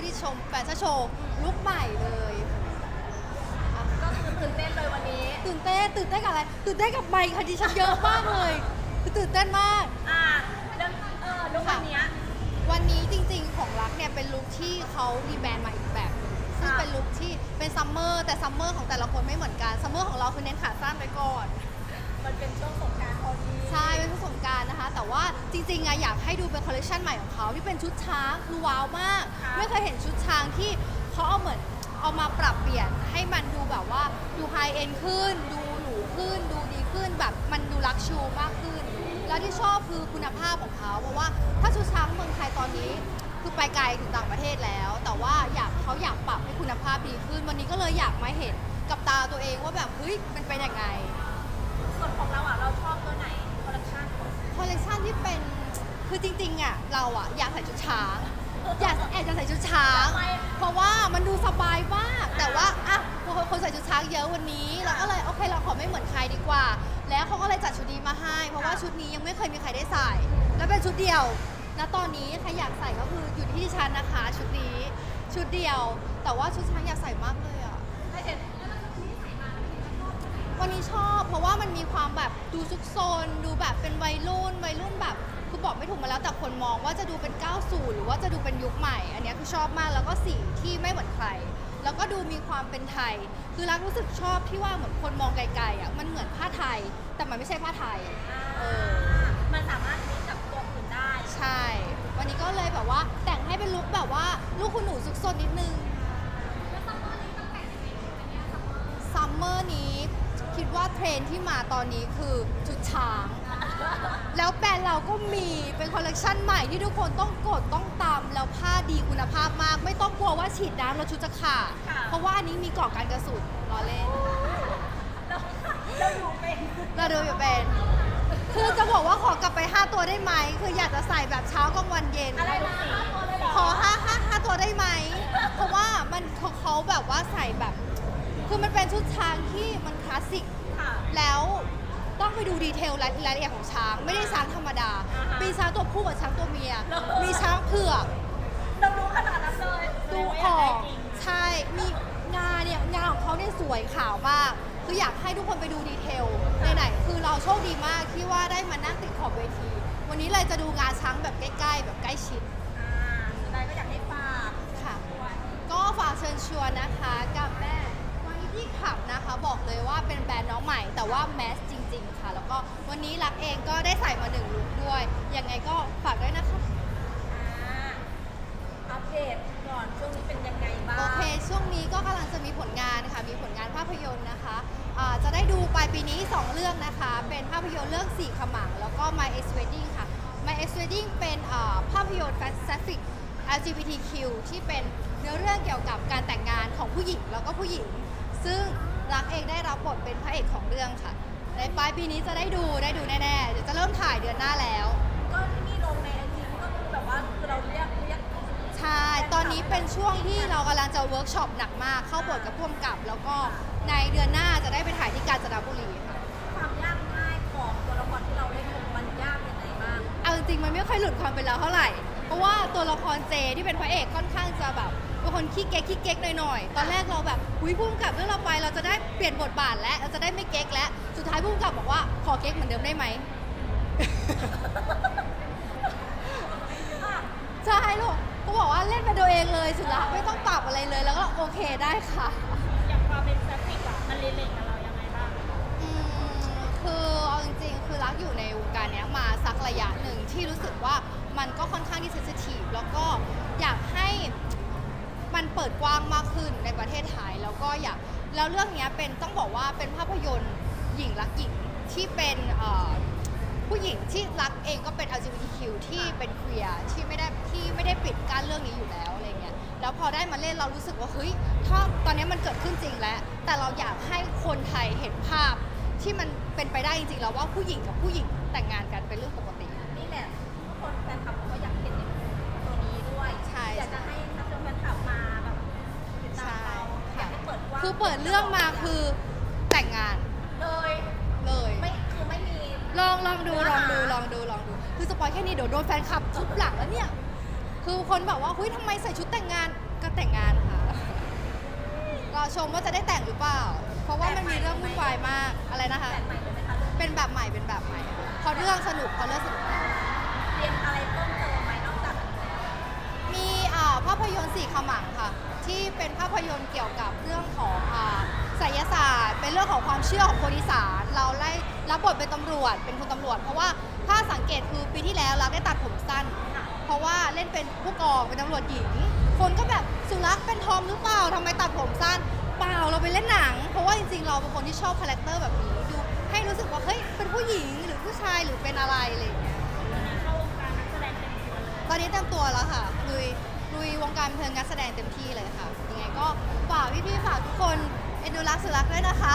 พื่อที่ชมแฟชั่นโชว์ลุคใหม่เลยอะก็คือตื่นเต้นเลยวันนี้ ตื่นเต้นตื่นเต้นกับอะไรตื่นเต้นกับไมค์ค่ะดิฉันเยอะมากเลยคือตื่นเต้นมากอ่าเรื่องเออลุกวันเนี้ยวันนี้จริงๆของรักเนี่ยเป็นลุคที่เขารีแบรนด์มาอีกแบบหนึ่งซึ่งค่ะเป็นลุคที่เป็นซัมเมอร์แต่ซัมเมอร์ของแต่ละคนไม่เหมือนกันซัมเมอร์ของเราคือเน้นขาสั้นไปก่อน มันเป็นช่วงสงกรารพอดีใช่เป็นผสมการนะคะ แต่ว่าจริงๆอะอยากให้ดูเป็นคอลเลคชันใหม่ของเขาที่เป็นชุดช้างคือว้าวมากค่ะไม่เคยเห็นชุดช้างที่เขาเอาเหมือนเอามาปรับเปลี่ยนให้มันดูแบบว่าดูไฮเอ็นขึ้น ดูหรูขึ้น ดูดีขึ้นแบบมันดูลักชูมากขึ้น แล้วที่ชอบคือคุณภาพของเขาเพราะว่าถ้าชุดช้างเมืองไทยตอนนี้ คือไปไกลถึงต่างประเทศแล้ว แต่ว่าอยากเขาอยากปรับให้คุณภาพดีขึ้น วันนี้ก็เลยอยากมาเห็นกับตาตัวเองว่าแบบเฮ้ยมันเป็นยังไง จริงๆอะเราอะอยากใส่ชุดช้างอยากแอบจะใส่ชุดช้าง เพราะว่ามันดูสบายมาก แต่ว่าอะคนคนใส่ชุดช้างเยอะวันนี้เราก็เลยโอเคเราขอไม่เหมือนใครดีกว่า แล้วเขาก็เลยจัดชุดนี้มาให้ เพราะว่าชุดนี้ยังไม่เคยมีใครได้ใส่ แล้วเป็นชุดเดียวณตอนนี้ใครอยากใส่ก็คืออยู่ที่ดิฉันนะคะ ชุดนี้ชุดเดียว แต่ว่าชุดช้างอยากใส่มากเลยอะไม่เห็นวันนี้ชอบ เพราะว่ามันมีความแบบดูซุกซนดูแบบเป็นวัยรุ่นวัยรุ่นแบบ คือบอกไม่ถูกมาแล้วแต่คนมองว่าจะดูเป็น 90 หรือว่าจะดูเป็นยุคใหม่ อันเนี้ยคือชอบมากแล้วก็สีที่ไม่เหมือนใคร แล้วก็ดูมีความเป็นไทย คือรักรู้สึกชอบที่ว่าเหมือนคนมองไกลๆอะมันเหมือนผ้าไทย แต่มันไม่ใช่ผ้าไทย เออ มันสามารถมิกกับตัวอื่นได้ ใช่ วันนี้ก็เลยแบบว่าแต่งให้เป็นลุคแบบว่าลูกคุณหนูซุกซนนิดนึงซัมเมอร์นี้คิ ดว่าเทรนด์ที่มาตอนนี้คือชุดช้าง แล้วแบรนด์เราก็มีเป็นคอลเลกชันใหม่ที่ทุกคนต้องกดต้องตาม แล้วผ้าดีคุณภาพมาก ไม่ต้องกลัวว่าฉีดน้ำแล้วชุดจะขาด ค่ะ เพราะว่าอันนี้มีเกาะกันกระสุนล้อเล่น เราเราอยู่เป็นเราดูอยู่เป็น คือจะบอกว่าขอกลับไป 5 ตัวได้ไหม คืออยากจะใส่แบบเช้ากลางวันเย็น อะไรนะตัวเลยเหรอขอห้าห้าห้าตัวได้ไหม เพราะว่ามันเขาเขาแบบว่าใส่แบบ คือมันเป็นชุดช้างที่มันคลาสสิก ค่ะ แล้วต้องไปดูดีเทลรายรายละเอียดของช้าง ไม่ได้ช้างธรรมดา อ่าฮะมีช้างตัวผู้กับช้างตัวเมียเหรอมีช้างเผือกเรารู้ขนาดนั้นเลยดูออกใช่ มีงาเนี่ยงาของเขาเนี่ยสวยขาวมาก คืออยากให้ทุกคนไปดูดีเทลไหนๆคือเราโชคดีมากที่ว่าได้มานั่งติดขอบเวที วันนี้เลยจะดูงาช้างแบบใกล้ๆ แบบใกล้ชิด อ่าสุดท้ายก็อยากให้ฝากค่ะด้วยก็ฝากเชิญชวนนะคะกับแม่ไว้ที่ขับนะคะ บอกเลยว่าเป็นแบรนด์น้องใหม่ แต่ว่าแมสจริง ๆ ค่ะ แล้วก็วันนี้รักเองก็ได้ใส่มาหนึ่งลุคด้วยยังไงก็ฝากด้วยนะคะ อ่าอัปเดตก่อนช่วงนี้เป็นยังไงบ้างโอเคช่วงนี้ก็กำลังจะมีผลงานค่ะ มีผลงานภาพยนตร์นะคะอ่าจะได้ดูปลายปีนี้ 2 เรื่องนะคะ เป็นภาพยนตร์เรื่องสี่ขมัง แล้วก็ My Ex Wedding ค่ะ My Ex Wedding เป็นอ่าภาพยนตร์ Pacific LGBTQ ที่เป็นเนื้อเรื่องเกี่ยวกับการแต่งงานของผู้หญิงแล้วก็ผู้หญิง ซึ่งรักเองได้รับบทเป็นพระเอกของเรื่องค่ะ ในปลายปีนี้จะได้ดูได้ดูแน่ๆเดี๋ยวจะเริ่มถ่ายเดือนหน้าแล้ว ก็ที่นี่ลงในไอจีก็คือแบบว่าคือเราเรียกเรียกใช่ ตอนนี้เป็นช่วงที่เรากำลังจะเวิร์กช็อปหนักมาก เข้าบทกับพ่วงกับ แล้วก็ในเดือนหน้าจะได้ไปถ่ายที่กาญจนบุรีค่ะ ความยากง่ายของตัวละครที่เราเล่นมันยากยังไงบ้าง เอาจริงๆมันไม่ค่อยหลุดความเป็นเราเท่าไหร่ เพราะว่าตัวละครเจที่เป็นพระเอกค่อนข้างจะแบบเป็นคนขี้เก๊กขี้เก๊กหน่อยๆ ตอนแรกเราแบบอุ้ยพุ่มกับเรื่องเราไปเราจะได้เปลี่ยนบทบาทแล้วเราจะได้ไม่เก๊กแล้ว สุดท้ายพุ่มกับบอกว่าขอเก๊กเหมือนเดิมได้ไหม ใช่ลูกเขาบอกว่าเล่นเป็นตัวเองเลยสุดละไม่ต้องปรับอะไรเลย แล้วก็โอเคได้ค่ะ อย่างความเป็นแซฟิกอะมันรีเลทกับเรายังไงบ้าง อืมคือเอาจริงๆ คือรักอยู่ในวงการเนี้ยมาสักระยะ ที่รู้สึกว่ามันก็ค่อนข้างที่เซนซิทีฟแล้วก็อยากให้มันเปิดกว้างมากขึ้นในประเทศไทยแล้วก็อยากแล้วเรื่องเนี้ยเป็นต้องบอกว่าเป็นภาพยนตร์หญิงรักหญิงที่เป็นเอ่อผู้หญิงที่รักเองก็เป็น LGBTQ ที่เป็นเคลียร์ที่ไม่ได้ที่ไม่ได้ปิดกั้นเรื่องนี้อยู่แล้วอะไรเงี้ยแล้วพอได้มาเล่นเรารู้สึกว่าเฮ้ยถ้าตอนนี้มันเกิดขึ้นจริงแล้ว แต่เราอยากให้คนไทยเห็นภาพที่มันเป็นไปได้จริงๆแล้วว่าผู้หญิงกับผู้หญิงแต่งงานกันเป็นเรื่องปกติ เปิดเรื่องมาคือแต่งงานเลยเลย ไม่คือไม่มี ลองลองดูเนื้ลอองหาดูลองดูลองดู คือสปอยแค่นี้เดี๋ยวโดนแฟนคลับทุบหลังแล้วเนี่ย คือคนบอกว่าเฮ้ยทำไมใส่ชุดแต่งงานก็แต่งงานค่ะรอชมว่าจะได้แต่งหรือเปล่า เพราะว่ามันมีเรื่องวุ่นวายมากอะไรนะคะแบบใหม่เลยไหมคะเป็นแบบใหม่เป็นแบบใหม่เพราะเรื่องสนุกเพราะเรื่องสนุกเตรียมอะไรเพิ่มเติมไหมนอกจากมีอ่าภาพยนตร์สี่ขมังค่ะ ที่เป็นภาพยนตร์เกี่ยวกับเรื่องของ เป็นเรื่องของความเชื่อของคนอีสานเราไล่รับบทเป็นตำรวจเป็นคุณตำรวจ เพราะว่าถ้าสังเกตคือปีที่แล้วรักได้ตัดผมสั้น เพราะว่าเล่นเป็นผู้กองเป็นตำรวจหญิง คนก็แบบสุรักษ์เป็นทอมหรือเปล่าทำไมตัดผมสั้น เปล่าเราไปเล่นหนัง เพราะว่าจริงๆเราเป็นคนที่ชอบคาแรคเตอร์แบบนี้ดูให้รู้สึกว่าเฮ้ยเป็นผู้หญิงหรือผู้ชายหรือเป็นอะไรอะไรอย่างเงี้ยตอนนี้เต็มตัวแล้วค่ะลุยลุยวงการบันเทิงการแสดงเต็มที่เลยค่ะยังไงก็ฝากพี่ๆฝากทุกคน เอ็นดูรักสุรักด้วยนะคะ